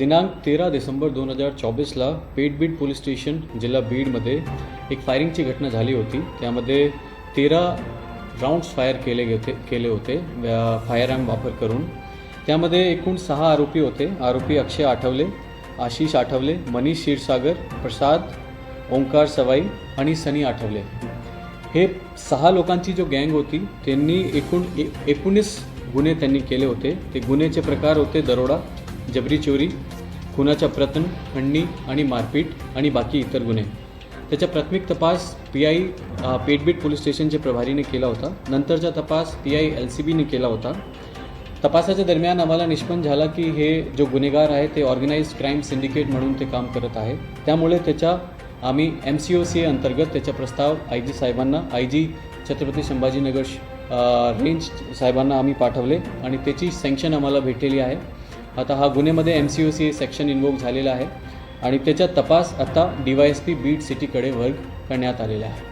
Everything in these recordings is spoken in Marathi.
दिनांक तेरा डिसेंबर दोन हजार चोवीसला पेटबीड पोलीस स्टेशन जिल्हा बीडमध्ये एक फायरिंगची घटना झाली होती. त्यामध्ये तेरा राऊंड्स फायर केले होते केले होते फायर आर्म वापर करून. त्यामध्ये एकूण सहा आरोपी होते. आरोपी अक्षय आठवले आशिष आठवले मनीष क्षीरसागर प्रसाद ओंकार सवाई आणि सनी आठवले. हे सहा लोकांची जो गँग होती त्यांनी एकूण एकोणीस गुन्हे त्यांनी केले होते. ते गुन्ह्याचे प्रकार होते दरोडा जबरी चोरी खुनाचा प्रयत्न खंडणी आणि मारपीट आणि बाकी इतर गुन्हे. त्याचा प्राथमिक तपास पी आय पेटबीट पोलीस स्टेशनचे प्रभारीने केला होता. नंतरचा तपास पी आय एल सी बीने केला होता. तपासाच्या दरम्यान आम्हाला निष्पन्न झाला की हे जो गुन्हेगार आहे ते ऑर्गनाइज्ड क्राईम सिंडिकेट म्हणून ते काम करत आहे. त्यामुळे त्याच्या आम्ही एम सी ओ सी अंतर्गत त्याचा प्रस्ताव आय जी साहेबांना I G Chhatrapati Sambhajinagar range साहेबांना आम्ही पाठवले आणि त्याची सँक्शन आम्हाला भेटलेली आहे. आता हा गुन्ह्यामध्ये M C O C section invoke झालेला आहे आणि त्याचा तपास आता D Y S P Beed सिटीकडे वर्ग करण्यात आलेला आहे.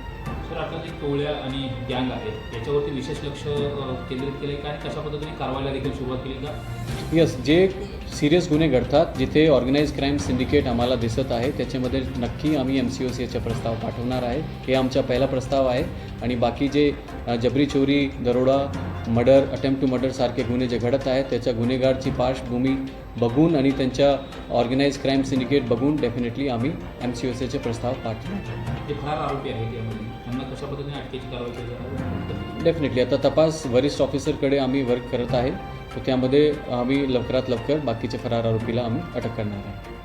सर आता जे टोळ्या आणि गँग आहेत याच्यावरती विशेष लक्ष केंद्रित केले का? आणि कशा पद्धतीने कारवाईला देखील सुरुवात केली का? यस जे सिरियस गुन्हे घडतात जिथे ऑर्गनाईज क्राईम सिंडिकेट आम्हाला दिसत आहे त्याच्यामध्ये नक्की आम्ही एम सी ओ सीचा प्रस्ताव पाठवणार आहे. हे आमचा पहिला प्रस्ताव आहे. आणि बाकी जे जबरी चोरी दरोडा मर्डर अटेम्प्ट टू मर्डर सारखे गुन्हे जे घडत आहेत त्याच्या गुन्हेगारची पार्श्वभूमी बघून आणि त्यांच्या ऑर्गनाइज क्राईम सिंडिकेट बघून डेफिनेटली आम्ही एम सी ओ सीचे प्रस्ताव पाठवणार जे फरार आरोपी आहेत जाणार डेफिनेटली आता तपास वरिष्ठ ऑफिसरकडे आम्ही वर्क करत आहे. तर त्यामध्ये आम्ही लवकरात लवकर बाकीचे फरार आरोपीला आम्ही अटक करणार आहे.